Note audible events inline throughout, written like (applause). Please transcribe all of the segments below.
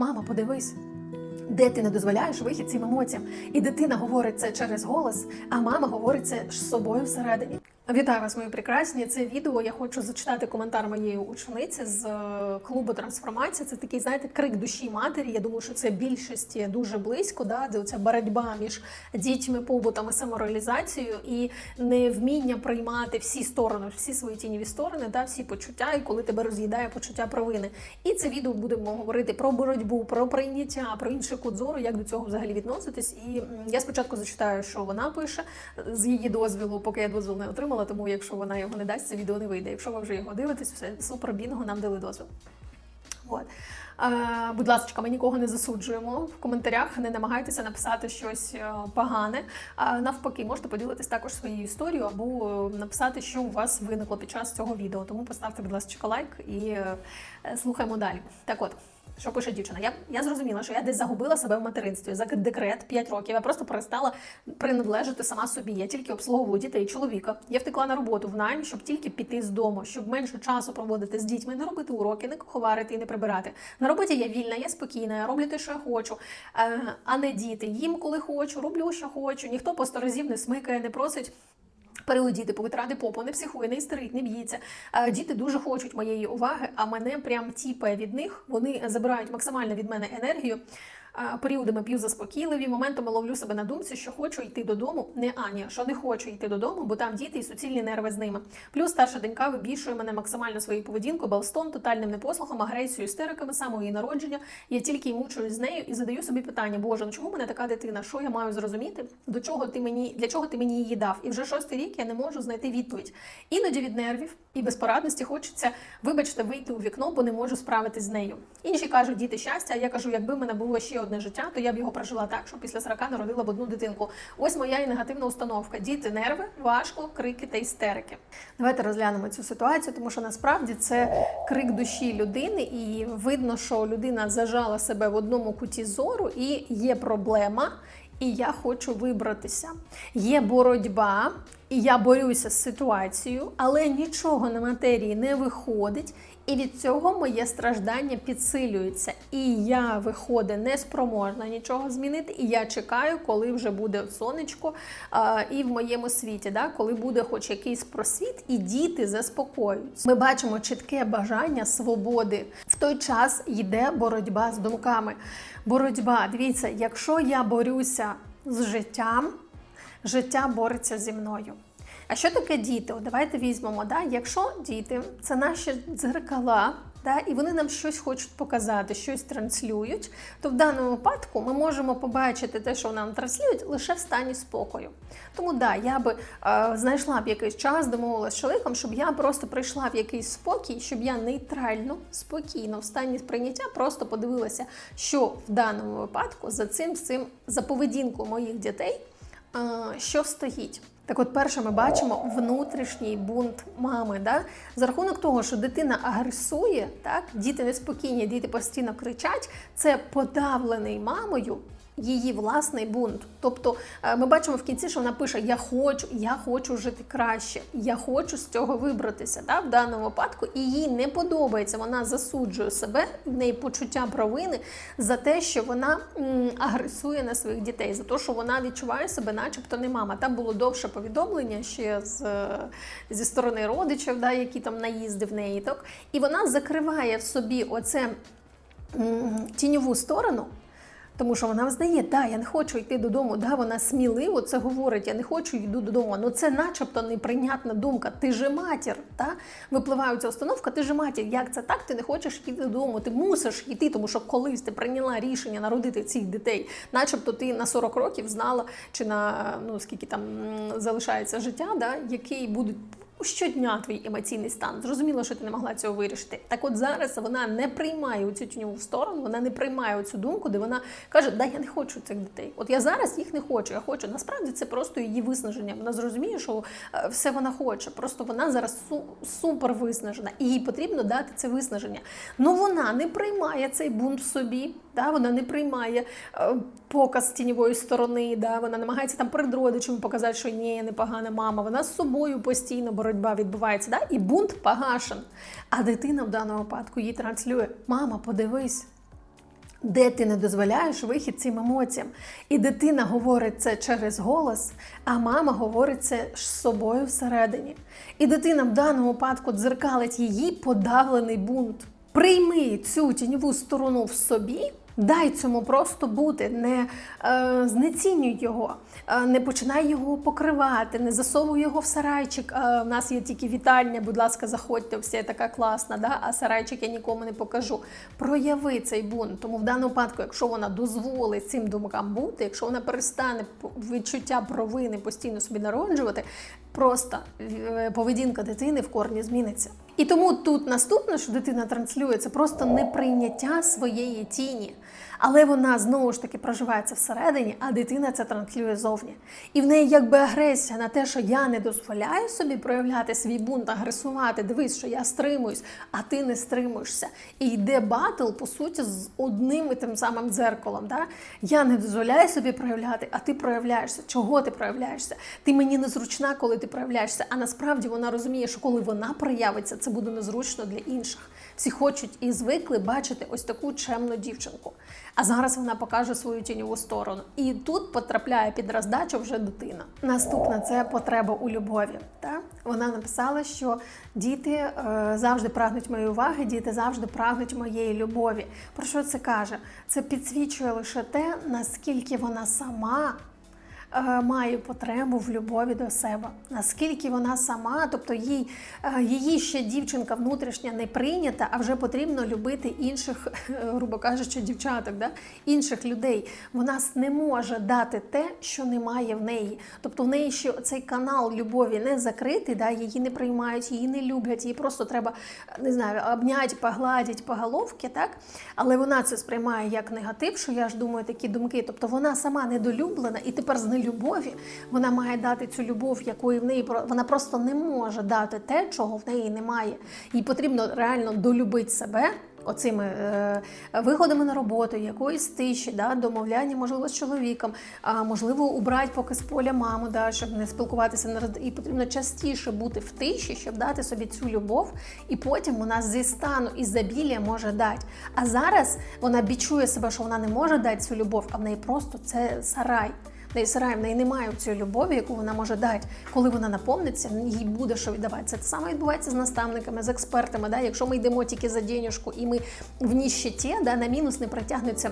мама, подивись. Де ти не дозволяєш вихід цим емоціям, і дитина говорить це через голос, а мама говорить це з собою всередині. Вітаю вас, мої прекрасні. Це відео. Я хочу зачитати коментар моєї учениці з е, клубу трансформація. Це такий, знаєте, крик душі матері. Я думаю, що це більшості дуже близько, да, де оця боротьба між дітьми, побутом і самореалізацією, і невміння приймати всі сторони, всі свої тіньові сторони, да, всі почуття, і коли тебе роз'їдає почуття провини. І це відео будемо говорити про боротьбу, про прийняття, про інший кут зору, як до цього взагалі відноситись. І я спочатку зачитаю, що вона пише з її дозвілу, поки я дозвіл не отримала. Тому якщо вона його не дасть, це відео не вийде. Якщо ви вже його дивитесь, все супер бінго, нам дали дозвіл. От. Е, будь ласка, ми нікого не засуджуємо в коментарях. Не намагайтеся написати щось е, погане. А навпаки, можете поділитись також своєю історією або е, написати, що у вас виникло під час цього відео. Тому поставте, будь ласка, лайк і е, слухаємо далі. Так от. Що пише дівчина? Я, я зрозуміла, що я десь загубила себе в материнстві. За декрет 5 років я просто перестала приналежати сама собі. Я тільки обслуговую дітей чоловіка. Я втекла на роботу в найм, щоб тільки піти з дому, щоб менше часу проводити з дітьми, не робити уроки, не куховарити і не прибирати. На роботі я вільна, я спокійна, я роблю те, що я хочу, е, а не діти. Їм коли хочу, роблю, що хочу. Ніхто по сто разів не смикає, не просить. Переодіти, повитрати попу, не психує, не істерить, не б'ється. Е, Діти дуже хочуть моєї уваги, а мене прям тіпає від них. Вони забирають максимально від мене енергію. Періодами п'ю заспокійливі, моментами ловлю себе на думці, що хочу йти додому. Не Аня, що не хочу йти додому, бо там діти і суцільні нерви з ними. Плюс старша донька вибільшує мене максимально своєю поведінкою, балстон, тотальним непослухом, агресією, істериками, самого її народження. Я тільки й мучуюсь з нею і задаю собі питання: Боже, ну чому мене така дитина? Що я маю зрозуміти? До чого ти мені для чого ти мені її дав? І вже шостий рік я не можу знайти відповідь. Іноді від нервів і безпорадності хочеться, вибачте, вийти у вікно, бо не можу справитись з нею. Інші кажуть, діти щастя. А я кажу, якби мене було ще одне життя, то я б його прожила так, що після 40 народила б одну дитинку. Ось моя і негативна установка. Діти, нерви, важко, крики та істерики. Давайте розглянемо цю ситуацію, тому що насправді це крик душі людини, і видно, що людина зажала себе в одному куті зору, і є проблема. І я хочу вибратися. Є боротьба, і я борюся з ситуацією, але нічого на матерії не виходить. І від цього моє страждання підсилюється. І я виходить неспроможна нічого змінити. І я чекаю, коли вже буде сонечко а, і в моєму світі, да, коли буде хоч якийсь просвіт, і діти заспокоюються. Ми бачимо чітке бажання свободи. В той час йде боротьба з думками. Боротьба, дивіться, якщо я борюся з життям, життя бореться зі мною. А що таке діти? От давайте візьмемо. Да? Якщо діти це наші дзеркала, да, і вони нам щось хочуть показати, щось транслюють, то в даному випадку ми можемо побачити те, що нам транслюють, лише в стані спокою. Тому да, я би е, знайшла б якийсь час, домовилася з чоловіком, щоб я просто прийшла в якийсь спокій, щоб я нейтрально, спокійно, в стані сприйняття просто подивилася, що в даному випадку за цим, цим за поведінкою моїх дітей, що стоїть. Так от, перше, ми бачимо внутрішній бунт мами. Да? За рахунок того, що дитина агресує, так? діти неспокійні, діти постійно кричать, це подавлений мамою. Її власний бунт. Тобто е, ми бачимо в кінці, що вона пише: Я хочу, я хочу жити краще, я хочу з цього вибратися. Да? В даному випадку, і їй не подобається. Вона засуджує себе, в неї почуття провини за те, що вона м, агресує на своїх дітей, за те, що вона відчуває себе, начебто не мама. Там було довше повідомлення ще з, е, зі сторони родичів, да, які там наїзди в неї. Так? І вона закриває в собі оце тіньову сторону. Тому що вона визнає, да, я не хочу йти додому. Да, вона сміливо це говорить, я не хочу йду додому. Ну це начебто неприйнятна думка. Ти же матір. Та? Випливає ця установка, ти же матір. Як це так? Ти не хочеш йти додому? Ти мусиш йти, тому що колись ти прийняла рішення народити цих дітей, начебто ти на 40 років знала, чи на ну скільки там залишається життя, да, який будуть щодня твій емоційний стан. Зрозуміло, що ти не могла цього вирішити. Так от зараз вона не приймає цю тіньову сторону, вона не приймає цю думку, де вона каже, да, я не хочу цих дітей. От я зараз їх не хочу, я хочу. Насправді це просто її виснаження. Вона зрозуміє, що е, все вона хоче. Просто вона зараз су- супер виснажена, і їй потрібно дати це виснаження. Ну вона не приймає цей бунт в собі. Да, вона не приймає е, показ тіньової сторони, да, вона намагається там перед родичами показати, що ні, непогана мама. Вона з собою постійно боротьба відбувається, да, і бунт погашен. А дитина в даному випадку їй транслює: Мама, подивись. де ти не дозволяєш вихід цим емоціям. І дитина говорить це через голос, а мама говорить це з собою всередині. І дитина в даному випадку дзеркалить її подавлений бунт. Прийми цю тіньову сторону в собі. Дай цьому просто бути, не е, знецінюй його, е, не починай його покривати, не засовуй його в сарайчик. Е, у нас є тільки вітальня, будь ласка, заходьте, всі така класна, да? а сарайчик я нікому не покажу. Прояви цей бунт. Тому в даному випадку, якщо вона дозволить цим думкам бути, якщо вона перестане відчуття провини постійно собі народжувати, просто е, поведінка дитини в корні зміниться. І тому тут наступне, що дитина транслює, це просто неприйняття своєї тіні. Але вона знову ж таки проживається всередині, а дитина це транслює зовні. І в неї якби агресія на те, що я не дозволяю собі проявляти свій бунт, агресувати. Дивись, що я стримуюсь, а ти не стримуєшся. І йде батл, по суті, з одним і тим самим дзеркалом. Да? Я не дозволяю собі проявляти, а ти проявляєшся. Чого ти проявляєшся? Ти мені незручна, коли ти проявляєшся. А насправді вона розуміє, що коли вона проявиться, це буде незручно для інших. Всі хочуть і звикли бачити ось таку чемну дівчинку. А зараз вона покаже свою тіньову сторону. І тут потрапляє під роздачу вже дитина. Наступне це потреба у любові. Так? Вона написала, що діти е, завжди прагнуть моєї уваги, діти завжди прагнуть моєї любові. Про що це каже? Це підсвічує лише те, наскільки вона сама має потребу в любові до себе. Наскільки вона сама, тобто їй, е, її ще дівчинка внутрішня не прийнята, а вже потрібно любити інших, е, (laughs) грубо кажучи, дівчаток, да? інших людей. Вона не може дати те, що немає в неї. Тобто в неї ще цей канал любові не закритий, да? її не приймають, її не люблять, їй просто треба е, не знаю, обняти, погладити по головці, так? Але вона це сприймає як негатив, що я ж думаю, такі думки. Тобто вона сама недолюблена, і тепер з нелюбові вона має дати цю любов, якої в неї вона просто не може дати те, чого в неї немає. Їй потрібно реально долюбити себе. Оцими е, виходами на роботу, якоїсь тиші, да, домовляння, можливо, з чоловіком, а можливо, убрати поки з поля маму, да, щоб не спілкуватися на і потрібно частіше бути в тиші, щоб дати собі цю любов, і потім вона зі стану ізобілія може дати. А зараз вона бічує себе, що вона не може дати цю любов, а в неї просто це сарай. Сарай, в неї немає цієї любові, яку вона може дати. Коли вона наповниться, їй буде що віддавати. Це саме відбувається з наставниками, з експертами. Да? Якщо ми йдемо тільки за денежку і ми в ніщеті, да, на мінус не протягнеться.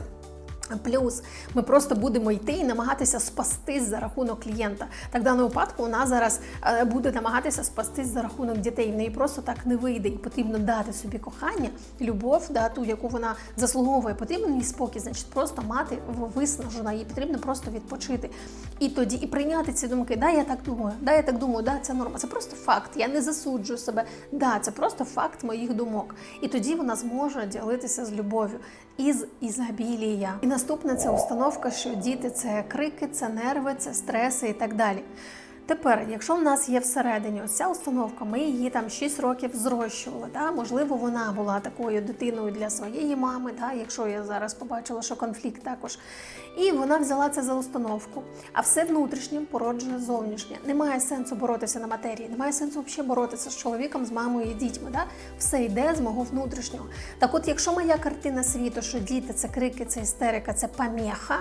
Плюс ми просто будемо йти і намагатися спастись за рахунок клієнта. Так в даному випадку вона зараз е, буде намагатися спастись за рахунок дітей. В неї просто так не вийде, і потрібно дати собі кохання, любов, да, ту, яку вона заслуговує. Потрібно їй спокій, значить, просто мати виснажена, їй потрібно просто відпочити. І тоді і прийняти ці думки. Да, я так думаю, да, я так думаю, да, це норма. Це просто факт. Я не засуджую себе. Да, це просто факт моїх думок. І тоді вона зможе ділитися з любов'ю із ізобілія. І наступне це установка, що діти це крики, це нерви, це стреси і так далі. Тепер, якщо в нас є всередині ось ця установка, ми її там 6 років зрощували. Да? Можливо, вона була такою дитиною для своєї мами, да? якщо я зараз побачила, що конфлікт також. І вона взяла це за установку. А все внутрішнє породжує зовнішнє. Немає сенсу боротися на матерії, немає сенсу взагалі боротися з чоловіком, з мамою і дітьми. Да? Все йде з мого внутрішнього. Так от, якщо моя картина світу, що діти це крики, це істерика, це помеха,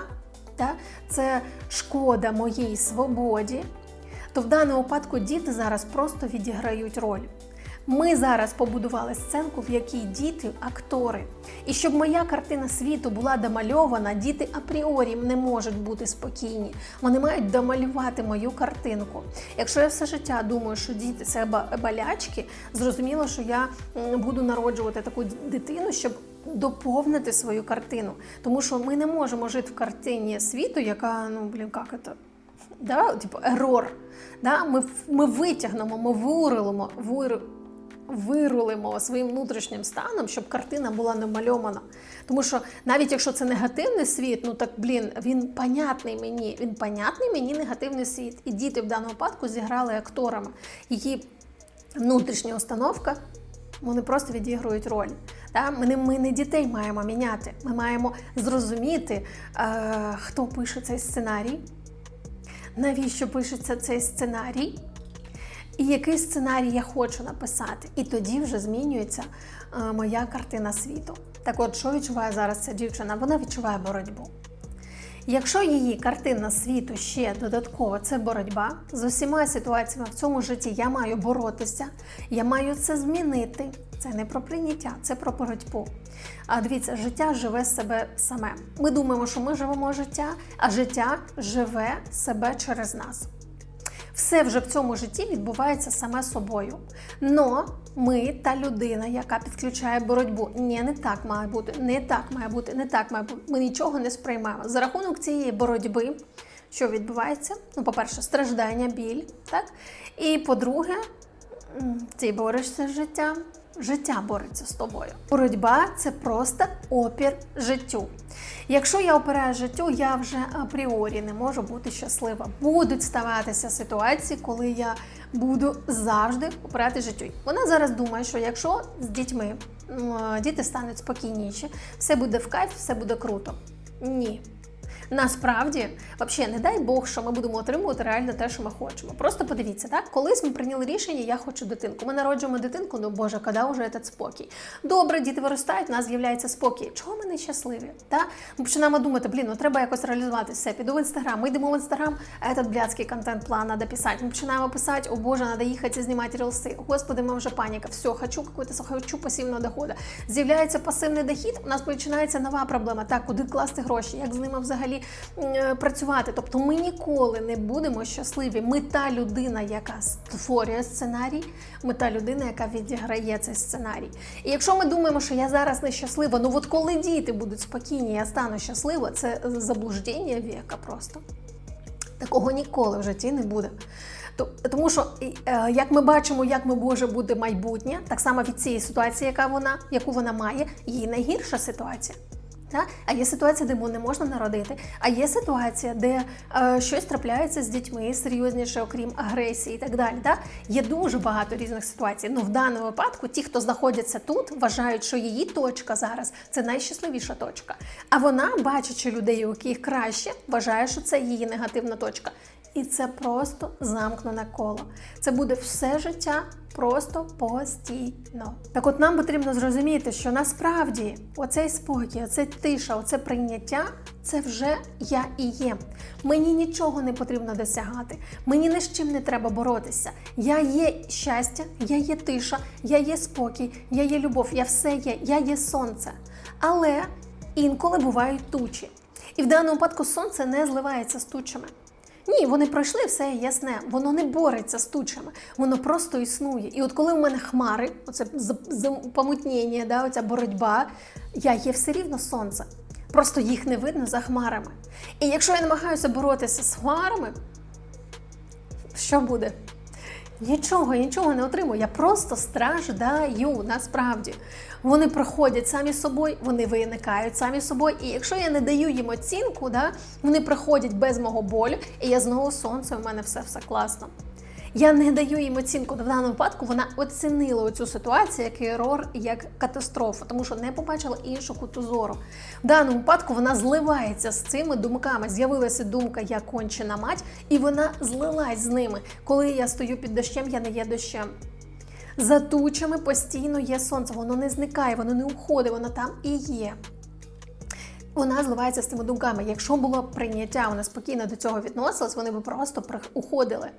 да? це шкода моїй свободі то в даному випадку діти зараз просто відіграють роль. Ми зараз побудували сценку, в якій діти актори. І щоб моя картина світу була домальована, діти апріорі не можуть бути спокійні. Вони мають домалювати мою картинку. Якщо я все життя думаю, що діти це балячки, зрозуміло, що я буду народжувати таку дитину, щоб доповнити свою картину. Тому що ми не можемо жити в картині світу, яка, ну блін, як це? Да, типу, ерор. Да? Ми, ми витягнемо, ми вирулимо, вир, вирулимо своїм внутрішнім станом, щоб картина була намальована. Тому що навіть якщо це негативний світ, ну так блін, він понятний мені. Він понятний мені негативний світ. І діти в даному випадку зіграли акторами. Її внутрішня установка. Вони просто відіграють роль. Да? Ми, не, ми не дітей маємо міняти. Ми маємо зрозуміти, е, хто пише цей сценарій, навіщо пишеться цей сценарій, і який сценарій я хочу написати. І тоді вже змінюється е, моя картина світу. Так от, що відчуває зараз ця дівчина? Вона відчуває боротьбу. Якщо її картина світу ще додатково це боротьба з усіма ситуаціями в цьому житті я маю боротися, я маю це змінити. Це не про прийняття, це про боротьбу. А дивіться, життя живе себе саме. Ми думаємо, що ми живемо життя, а життя живе себе через нас. Все вже в цьому житті відбувається саме собою. Но ми та людина, яка підключає боротьбу. Ні, не так має бути, не так має бути, не так має бути. Ми нічого не сприймаємо. За рахунок цієї боротьби, що відбувається? Ну, по-перше, страждання, біль, так? І по-друге, ти борешся з життям, життя бореться з тобою. Боротьба це просто опір життю. Якщо я опираю життю, я вже апріорі не можу бути щаслива. Будуть ставатися ситуації, коли я буду завжди опирати життю. Вона зараз думає, що якщо з дітьми діти стануть спокійніші, все буде в кайф, все буде круто. Ні. Насправді, взагалі, не дай Бог, що ми будемо отримувати реально те, що ми хочемо. Просто подивіться, так колись ми прийняли рішення, я хочу дитинку. Ми народжуємо дитинку, ну боже, коли вже цей спокій. Добре, діти виростають, у нас з'являється спокій. Чого ми не щасливі? Та? Ми починаємо думати, блін, ну треба якось реалізувати все. Піду в інстаграм. Ми йдемо в інстаграм, этот блядський контент-план треба писати. Ми починаємо писати, о боже, треба їхати знімати рілси. Господи, ми вже паніка. Все, хочу какой-то хочу пасивного доходу. З'являється пасивний дохід, у нас починається нова проблема. Так, куди класти гроші, як з ними взагалі е, працювати. Тобто ми ніколи не будемо щасливі. Ми та людина, яка створює сценарій, ми та людина, яка відіграє цей сценарій. І якщо ми думаємо, що я зараз нещаслива, ну от коли діти будуть спокійні, я стану щаслива, це заблуждення віка просто. Такого ніколи в житті не буде. Тому що е, як ми бачимо, як ми може бути майбутнє, так само від цієї ситуації, яка вона, яку вона має, її найгірша ситуація. Та? А є ситуація, де не можна народити, а є ситуація, де е, щось трапляється з дітьми серйозніше, окрім агресії і так далі. Та? Є дуже багато різних ситуацій. Ну в даному випадку ті, хто знаходяться тут, вважають, що її точка зараз це найщасливіша точка. А вона, бачачи людей, у яких краще, вважає, що це її негативна точка. І це просто замкнене коло. Це буде все життя просто постійно. Так от нам потрібно зрозуміти, що насправді оцей спокій, оце тиша, оце прийняття це вже я і є. Мені нічого не потрібно досягати, мені ні з чим не треба боротися. Я є щастя, я є тиша, я є спокій, я є любов, я все є, я є сонце. Але інколи бувають тучі. І в даному випадку сонце не зливається з тучами. Ні, вони пройшли все ясне. Воно не бореться з тучами, воно просто існує. І от коли у мене хмари, оце помутнення, да, оця боротьба, я є все рівно сонце. Просто їх не видно за хмарами. І якщо я намагаюся боротися з хмарами, що буде? Нічого, нічого не отримую. Я просто страждаю насправді. Вони проходять самі собою, вони виникають самі собою. І якщо я не даю їм оцінку, да, вони приходять без мого болю, і я знову сонце, у мене все все класно. Я не даю їм оцінку. В даному випадку вона оцінила цю ситуацію як ерор, як катастрофу, тому що не побачила іншу куту зору. В даному випадку вона зливається з цими думками. З'явилася думка я кончена мать, і вона злилась з ними. Коли я стою під дощем, я не є дощем. За тучами постійно є сонце, воно не зникає, воно не уходить, воно там і є. Вона зливається з цими думками. Якщо було прийняття, вона спокійно до цього відносилась, вони б просто уходили.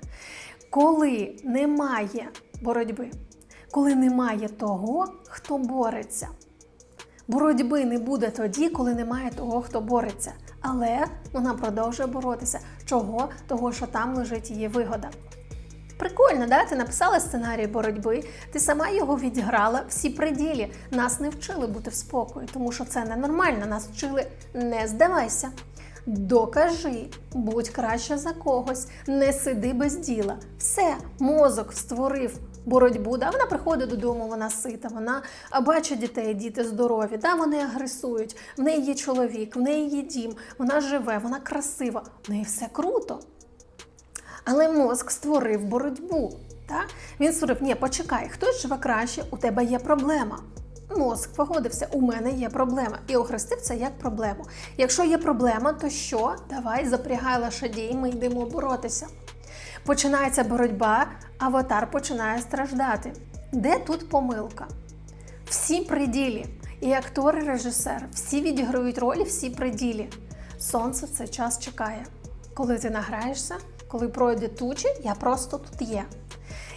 Коли немає боротьби, коли немає того, хто бореться. Боротьби не буде тоді, коли немає того, хто бореться. Але вона продовжує боротися. Чого? Того, що там лежить її вигода. Прикольно, да? Ти написала сценарій боротьби, ти сама його відіграла всі приділі. Нас не вчили бути в спокої, тому що це ненормально. Нас вчили не здавайся. Докажи, будь краще за когось, не сиди без діла. Все, мозок створив боротьбу. Да? Вона приходить додому, вона сита, вона бачить дітей, діти здорові, да? вони агресують, в неї є чоловік, в неї є дім, вона живе, вона красива, в неї все круто. Але мозк створив боротьбу. Так? Він створив, ні, почекай, хтось живе краще, у тебе є проблема. Мозк погодився, у мене є проблема. І охрестив це як проблему. Якщо є проблема, то що? Давай запрягай лошадей, ми йдемо боротися. Починається боротьба, аватар починає страждати. Де тут помилка? Всі приділі. І актор, і режисер всі відіграють ролі, всі при ділі. Сонце в цей час чекає. Коли ти награєшся, коли пройде тучі, я просто тут є.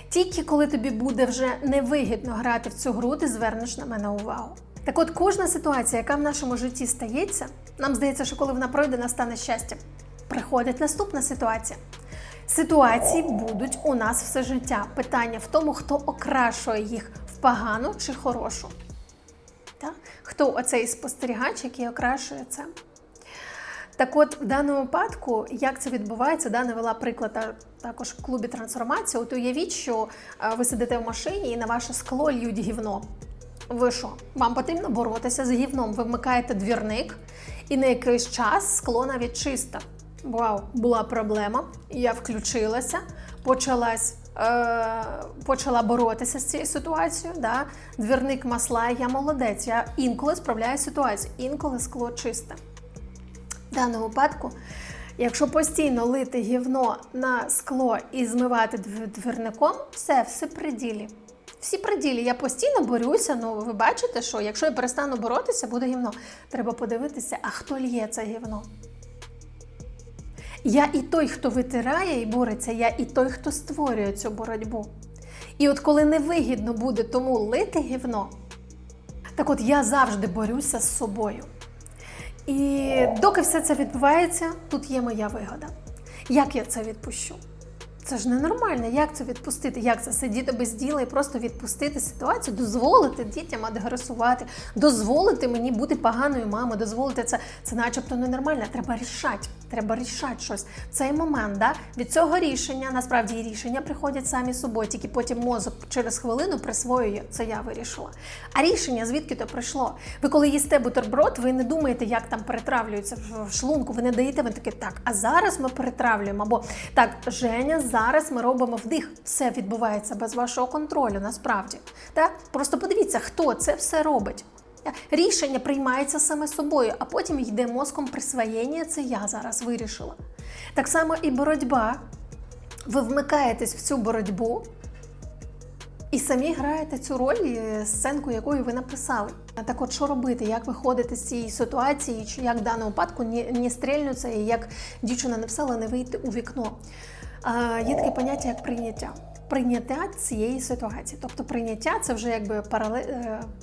Тільки коли тобі буде вже невигідно грати в цю гру, ти звернеш на мене увагу. Так от кожна ситуація, яка в нашому житті стається, нам здається, що коли вона пройде, настане щастя. Приходить наступна ситуація. Ситуації будуть у нас все життя. Питання в тому, хто окрашує їх в погану чи хорошу. Так? Хто оцей спостерігач, який окрашує це? Так от, в даному випадку, як це відбувається, да, навела приклад також в клубі трансформація. От уявіть, що ви сидите в машині і на ваше скло льють гівно. Ви що? Вам потрібно боротися з гівном. Ви вмикаєте двірник, і на якийсь час скло навіть чисте. Вау, була проблема. Я включилася, почалась. Е, почала боротися з цією ситуацією. Да? Двірник масла, я молодець. Я інколи справляю ситуацію, інколи скло чисте. В даному випадку, якщо постійно лити гівно на скло і змивати дв- двірником, все, все при ділі. Всі при ділі. Я постійно борюся. Ну, ви бачите, що якщо я перестану боротися, буде гівно. Треба подивитися, а хто лє це гівно. Я і той, хто витирає і бореться, я і той, хто створює цю боротьбу. І от коли невигідно буде тому лити гівно, так от я завжди борюся з собою. І доки все це відбувається, тут є моя вигода. Як я це відпущу? Це ж ненормально. Як це відпустити? Як це сидіти без діла і просто відпустити ситуацію, дозволити дітям агресувати, дозволити мені бути поганою мамою, дозволити це, це начебто ненормально. Треба рішати. Треба рішати щось. Цей момент да, від цього рішення, насправді рішення приходять самі собою, тільки потім мозок через хвилину присвоює це я вирішила. А рішення звідки то прийшло? Ви коли їсте бутерброд, ви не думаєте, як там перетравлюється в шлунку. Ви не даєте, ви таке так. А зараз ми перетравлюємо. Або так, Женя, зараз ми робимо вдих. Все відбувається без вашого контролю, насправді. Так? Просто подивіться, хто це все робить. Рішення приймається саме собою, а потім йде мозком присвоєння. Це я зараз вирішила. Так само і боротьба. Ви вмикаєтесь в цю боротьбу і самі граєте цю роль, е, сценку, якою ви написали. А Так от що робити, як виходити з цієї ситуації, чи як в даному випадку не, стрільнуться, і як дівчина написала, не вийти у вікно. Є таке поняття, як прийняття. Прийняття цієї ситуації. Тобто прийняття це вже якби паралель,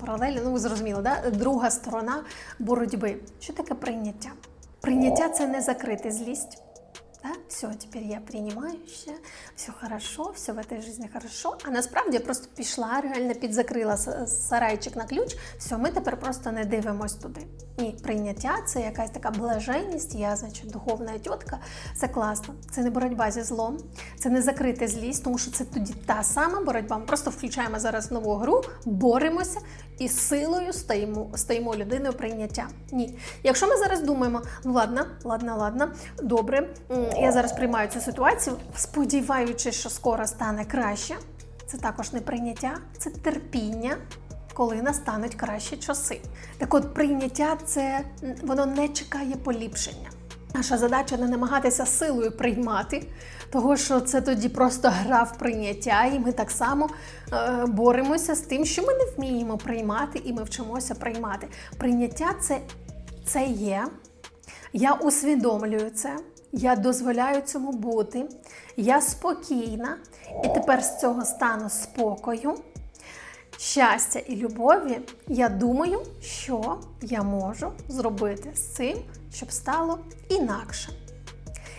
паралель ну зрозуміло, да? друга сторона боротьби. Що таке прийняття? Прийняття це не закрити злість. Да? Все, теперь я принимающая, все хорошо, все в этой жизни хорошо. А насправді я просто пішла, реально підзакрила сарайчик на ключ. Все, ми тепер просто не дивимось туди. Ні, прийняття це якась така блаженність, я, значить, духовна тітка. Це класно. Це не боротьба зі злом, це не закрити злість, тому що це тоді та сама боротьба. Ми просто включаємо зараз нову гру, боремося і силою стаємо, стаємо людиною прийняття. Ні. Якщо ми зараз думаємо, ну ладно, ладно, ладно, добре, я зараз приймаю цю ситуацію, сподіваючись, що скоро стане краще. Це також не прийняття, це терпіння, коли настануть кращі часи. Так от прийняття це воно не чекає поліпшення. Наша задача не намагатися силою приймати, того що це тоді просто гра в прийняття, і ми так само е, боремося з тим, що ми не вміємо приймати, і ми вчимося приймати. Прийняття це, це є. Я усвідомлюю це, я дозволяю цьому бути, я спокійна, і тепер з цього стану спокою щастя і любові, я думаю, що я можу зробити з цим, щоб стало інакше.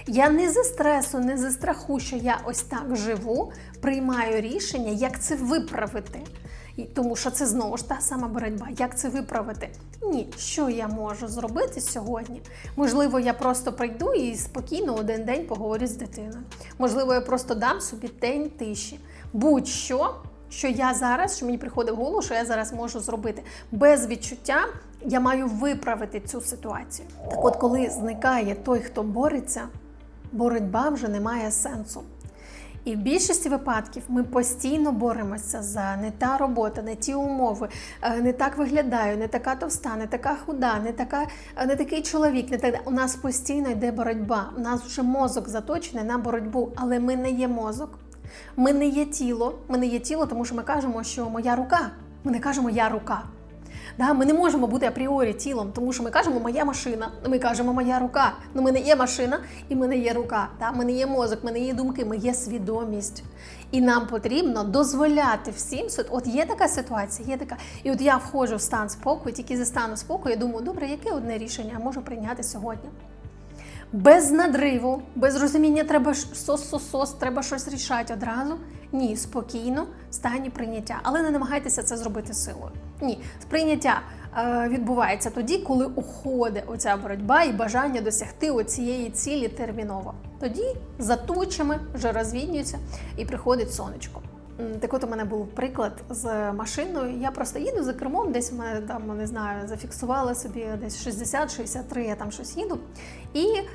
Я не зі стресу, не зі страху, що я ось так живу, приймаю рішення, як це виправити. І Тому що це знову ж та сама боротьба. Як це виправити? Ні, що я можу зробити сьогодні? Можливо, я просто прийду і спокійно один день поговорю з дитиною. Можливо, я просто дам собі день тиші. Будь-що, що я зараз, що мені приходить в голову, що я зараз можу зробити. Без відчуття я маю виправити цю ситуацію. Так от, коли зникає той, хто бореться, боротьба вже не має сенсу. І в більшості випадків ми постійно боремося за не та робота, не ті умови, е, не так виглядаю, не така товста, не така худа, не така, е, не такий чоловік. Не так у нас постійно йде боротьба. У нас вже мозок заточений на боротьбу, але ми не є мозок. Ми не є тіло. Ми не є тіло, тому що ми кажемо, що моя рука. Ми не кажемо я рука. Да? Ми не можемо бути апріорі тілом, тому що ми кажемо моя машина, ми кажемо моя рука. Ну ми не є машина і ми не є рука. Да? Ми не є мозок, ми не є думки, ми є свідомість. І нам потрібно дозволяти всім. От є така ситуація, є така. І от я входжу в стан спокою, тільки зі стану спокою, я думаю, добре, яке одне рішення я можу прийняти сьогодні? Без надриву, без розуміння, треба сос-сос-сос, треба щось рішати одразу. Ні, спокійно, в стані прийняття. Але не намагайтеся це зробити силою. Ні, сприйняття е, відбувається тоді, коли уходить оця боротьба і бажання досягти оцієї цілі терміново. Тоді за тучами вже розвіднюється і приходить сонечко. Так от у мене був приклад з машиною. Я просто їду за кермом, десь мене там не знаю, зафіксувала собі десь 60-63, я там щось їду. І е,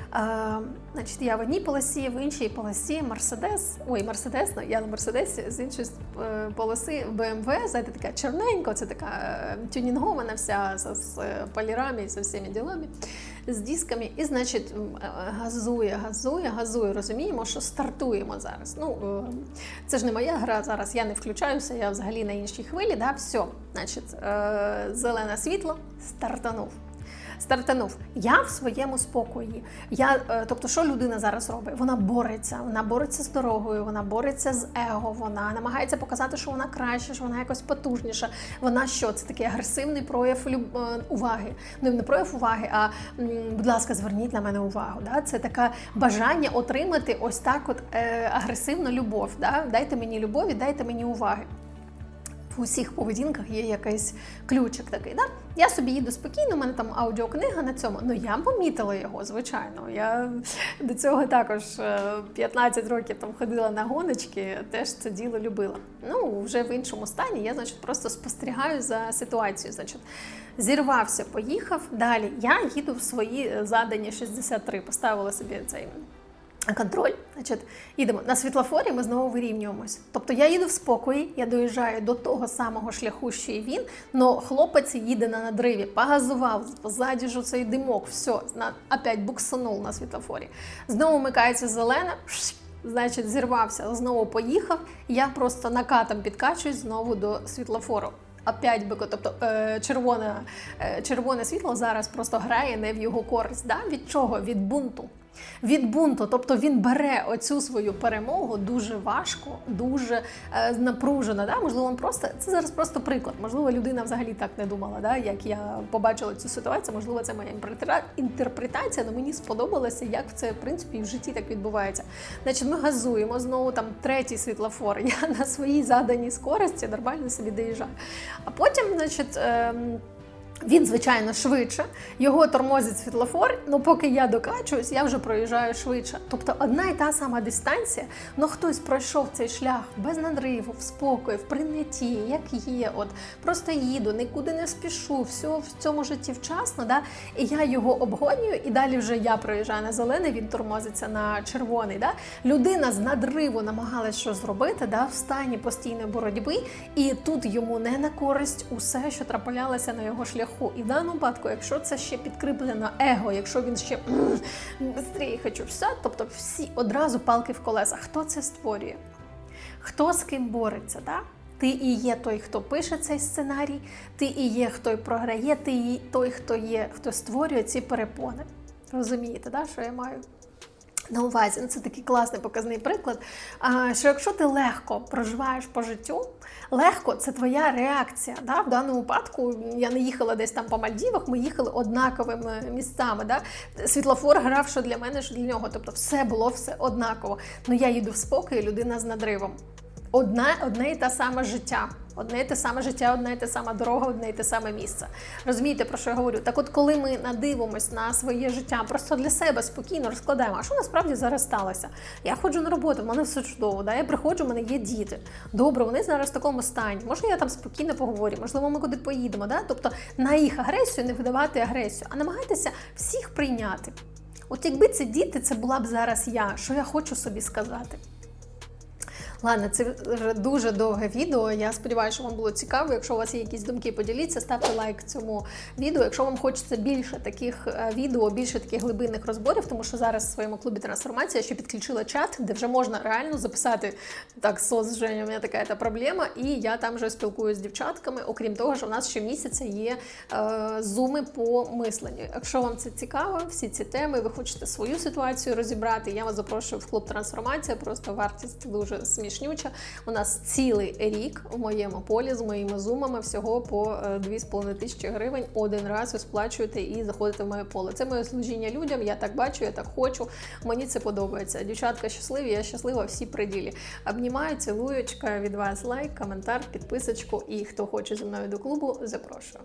значить, я в одній полосі, в іншій полосі Мерседес. Ой, Мерседес, ну, я на Мерседесі, з іншої е, полоси BMW, знаєте, така чорненька, це така е, тюнінгована вся з, з е, полірами, з всіми ділами, з дисками. І, значить, е, газує, газує, газує. Розуміємо, що стартуємо зараз. Ну, е, це ж не моя гра зараз, я не включаюся, я взагалі на іншій хвилі. Да? Все, значить, е, зелене світло, стартанув. Стартанув. Я в своєму спокої. Я, е, тобто, що людина зараз робить? Вона бореться, вона бореться з дорогою, вона бореться з его, вона намагається показати, що вона краще, що вона якось потужніша. Вона що? Це такий агресивний прояв люб- е, уваги. Ну не прояв уваги, а будь ласка, зверніть на мене увагу. Да? Це таке бажання отримати ось так, от е, агресивну любов. Да? Дайте мені любові, дайте мені уваги. В усіх поведінках є якийсь ключик такий. Да? Я собі їду спокійно, у мене там аудіокнига на цьому. Ну я помітила його, звичайно. Я до цього також е, 15 років там ходила на гоночки, теж це діло любила. Ну, вже в іншому стані я, значить, просто спостерігаю за ситуацією. Значить, зірвався, поїхав. Далі я їду в свої е, задані 63, поставила собі цей контроль. Значить, їдемо на світлофорі, ми знову вирівнюємось. Тобто я їду в спокої, я доїжджаю до того самого шляху, що і він, але хлопець їде на надриві, погазував, позаді ж цей димок, все, на, опять буксанув на світлофорі. Знову вмикається зелене, значить, зірвався, знову поїхав. Я просто накатом підкачуюсь знову до світлофору. Опять бико, тобто е, червоне, е, червоне світло зараз просто грає не в його користь. Да? Від чого? Від бунту. Від бунту, тобто він бере оцю свою перемогу дуже важко, дуже е, напружено. Да? Можливо, він просто це зараз просто приклад. Можливо, людина взагалі так не думала. Да? Як я побачила цю ситуацію, можливо, це моя інтерпретація, але мені сподобалося, як це в принципі в житті так відбувається. Значить, ми газуємо знову там третій світлофор. (laughs) Я на своїй заданій скорості нормально собі доїжджаю. А потім, значить. ем, він, звичайно, швидше, його тормозить світлофор, ну поки я докачуюсь, я вже проїжджаю швидше. Тобто одна і та сама дистанція, ну хтось пройшов цей шлях без надриву, в спокої, в прийнятті, як є. От просто їду, нікуди не спішу, все в цьому житті вчасно. Да? І я його обгонюю, і далі вже я проїжджаю на зелений, він тормозиться на червоний. Да? Людина з надриву намагалась щось зробити, да? в стані постійної боротьби, і тут йому не на користь усе, що траплялося на його шляху. І в даному випадку, якщо це ще підкріплено его, якщо він ще швидше хочу все, тобто всі одразу палки в колесах. Хто це створює? Хто з ким бореться? Да? Ти і є той, хто пише цей сценарій, ти і є хто програє, ти і той, хто є, хто створює ці перепони. Розумієте, да, що я маю? На увазі, ну це такий класний показний приклад. Що якщо ти легко проживаєш по життю, легко це твоя реакція. Да? В даному випадку я не їхала десь там по Мальдівах, ми їхали однаковими місцями. Да? Світлофор грав, що для мене, що для нього. Тобто все було все однаково. Ну я їду в спокій, людина з надривом. Одна, одне і те саме життя. Одне і те саме життя, одна і те сама дорога, одне і те саме місце. Розумієте, про що я говорю? Так от, коли ми надивимось на своє життя, просто для себе спокійно розкладаємо, а що насправді зараз сталося? Я ходжу на роботу, в мене все чудово, да? я приходжу, в мене є діти. Добре, вони зараз в такому стані. Може, я там спокійно поговорю, можливо, ми куди поїдемо. Да? Тобто на їх агресію не видавати агресію, а намагайтеся всіх прийняти. От якби це діти, це була б зараз я, що я хочу собі сказати. Ладно, це дуже довге відео. Я сподіваюся, що вам було цікаво. Якщо у вас є якісь думки, поділіться, ставте лайк цьому відео. Якщо вам хочеться більше таких е, відео, більше таких глибинних розборів, тому що зараз в своєму клубі трансформація ще підключила чат, де вже можна реально записати так, сос Женя, у мене така та проблема, і я там вже спілкуюся з дівчатками. Окрім того, що в нас щомісяця є е, зуми по мисленню. Якщо вам це цікаво, всі ці теми, ви хочете свою ситуацію розібрати. Я вас запрошую в клуб трансформація. Просто вартість дуже смішнюча. У нас цілий рік у моєму полі з моїми зумами всього по е, 2,5 тисячі гривень. Один раз ви сплачуєте і заходите в моє поле. Це моє служіння людям. Я так бачу, я так хочу. Мені це подобається. Дівчатка щасливі, я щаслива всі при ділі. Обнімаю, цілую, чекаю від вас лайк, коментар, підписочку. І хто хоче зі мною до клубу, запрошую.